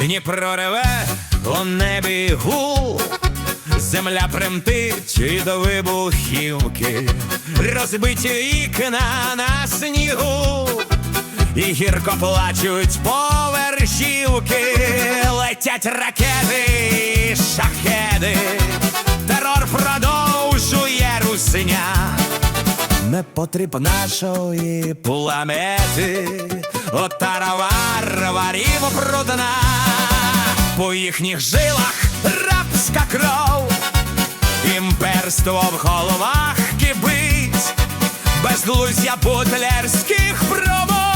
Дніпро реве у небі гул, земля примтить і до вибухівки, розбиті вікна на снігу, і гірко плачуть поверхівки, летять ракети, шахеди, терор продовжує русня. Не потріб нашої планети, отара варварів брудна, по їхніх жилах рабська кров, імперство в головах кипить, безглуздя бутлерських промов,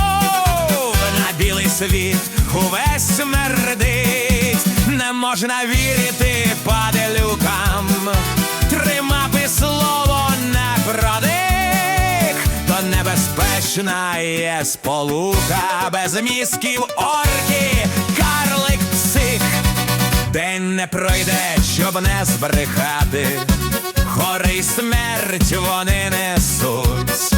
світ увесь смердить, не можна вірити паделюкам, тримати слово не продих, то небезпечна є сполука без мізків орки, карлик псих. День не пройде, щоб не збрехати, гори й смерть вони несуть,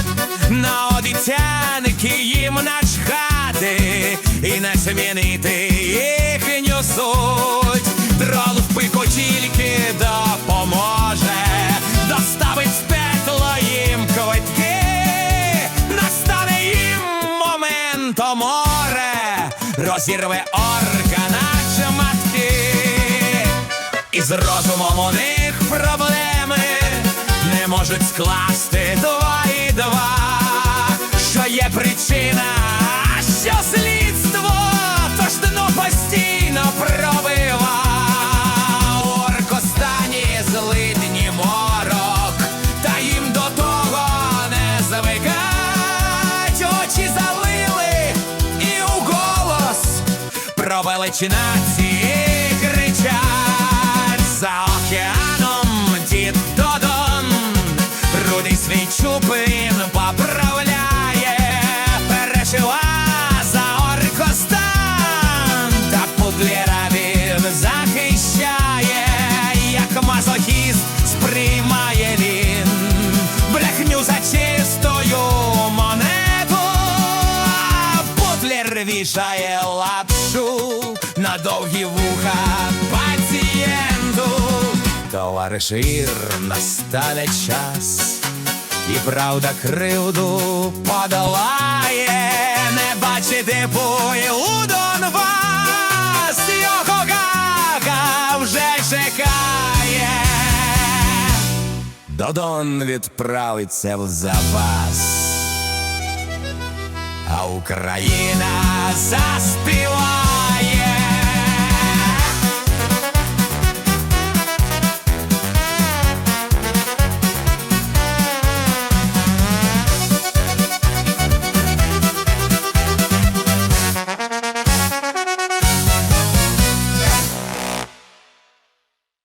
змінити їхню суть. Дрол в пику допоможе, доставить з пекло їм квитки, настане їм момент море, розірве орка на шматки, і з розумом у них проблеми не можуть скласти два і два, про величі нації кричать. За океаном дід Додон, рудий свій чупин поправляє, пережила за оркостан, та пудліра він захищає, як мазохіст сприймає він брехню за чистою монету, а Бутлер вішає лапшу на довгі вуха пацієнту. Товариш Ір, настане час, і правда кривду подолає, не бачити бої у Донбас, його гага вже чекає. Додон відправиться в запас, а Україна заспіває.